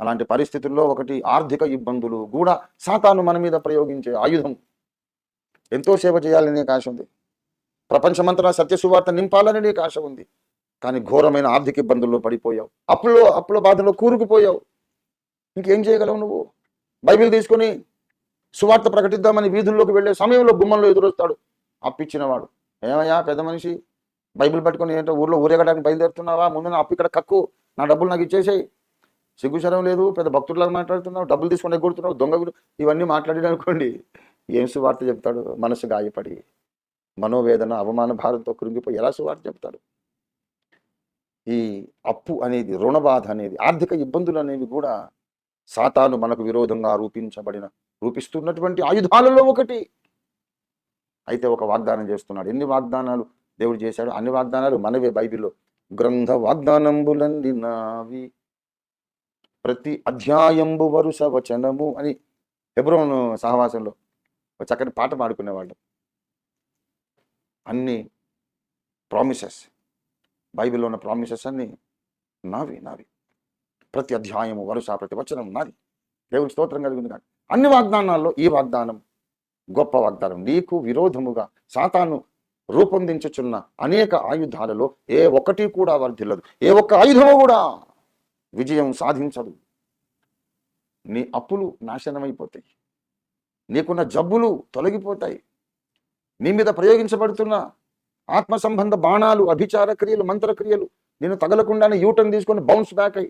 అలాంటి పరిస్థితుల్లో ఒకటి ఆర్థిక ఇబ్బందులు కూడా సాతాను మన మీద ప్రయోగించే ఆయుధం. ఎంతో సేవ చేయాలని నీకు ఆశ ఉంది. ప్రపంచమంతటా సత్య సువార్త నింపాలని నీకు ఆశ ఉంది. కానీ ఘోరమైన ఆర్థిక ఇబ్బందుల్లో పడిపోయావు. అప్పులో అప్పుల బాధలో కూరుకుపోయావు. ఇంకేం చేయగలవు నువ్వు? బైబిల్ తీసుకొని సువార్త ప్రకటిద్దామని వీధుల్లోకి వెళ్ళే సమయంలో గుమ్మంలో ఎదురొస్తాడు. అప్పిచ్చినవాడు. ఏమయ్యా పెద్ద మనిషి? బైబిల్ పట్టుకొని ఏంటో ఊర్లో ఊరేగడానికి బయలుదేరుతున్నావా? ముందు నా అప్పు ఇక్కడ కక్కు. నా డబ్బులు నాకు ఇచ్చేసేయి. సిగ్గుశరం లేదు పెద్ద భక్తుడిలాగా మాట్లాడుతున్నావు డబ్బులు తీసుకుని ఎగ్గొడుతున్నావు దొంగ ఇవన్నీ మాట్లాడి అనుకోండి ఏం సువార్త చెప్తాడు? మనసు గాయపడి మనోవేదన అవమాన భారంతో కృంగిపోయి ఎలా సువార్త చెప్తాడు? ఈ అప్పు అనేది రుణబాధ అనేది ఆర్థిక ఇబ్బందులు అనేవి కూడా సాతాను మనకు విరోధంగా రూపించబడిన రూపిస్తున్నటువంటి ఆయుధాలలో ఒకటి. అయితే ఒక వాగ్దానం చేస్తున్నాడు. ఎన్ని వాగ్దానాలు దేవుడు చేశాడు? అన్ని వాగ్దానాలు మనవే బైబిల్లో. గ్రంథ వాగ్దానంబులన్నీ నావి. ప్రతి అధ్యాయంబు వరుస వచనము అని హెబ్రోన్ సహవాసంలో ఒక చక్కని పాట పాడుకునేవాళ్ళు. అన్ని ప్రామిసెస్ బైబిల్లో ఉన్న ప్రామిసెస్ అన్ని నావి నావి. ప్రతి అధ్యాయము వరుస ప్రతి వచనం నాది. దేవుని స్తోత్రం కలిగింది కాదు అన్ని వాగ్దానాల్లో ఈ వాగ్దానం గొప్ప వాగ్దానం. నీకు విరోధముగా సాతాను రూపొందించుచున్న అనేక ఆయుధాలలో ఏ ఒక్కటి కూడా వర్ధిల్లదు ఏ ఒక్క ఆయుధము కూడా విజయం సాధించదు. నీ అప్పులు నాశనమైపోతాయి. నీకున్న జబ్బులు తొలగిపోతాయి. నీ మీద ప్రయోగించబడుతున్న ఆత్మ సంబంధ బాణాలు అభిచార క్రియలు మంత్రక్రియలు నేను తగలకుండానే యూటర్న్ తీసుకొని బౌన్స్ బ్యాక్ అయ్యి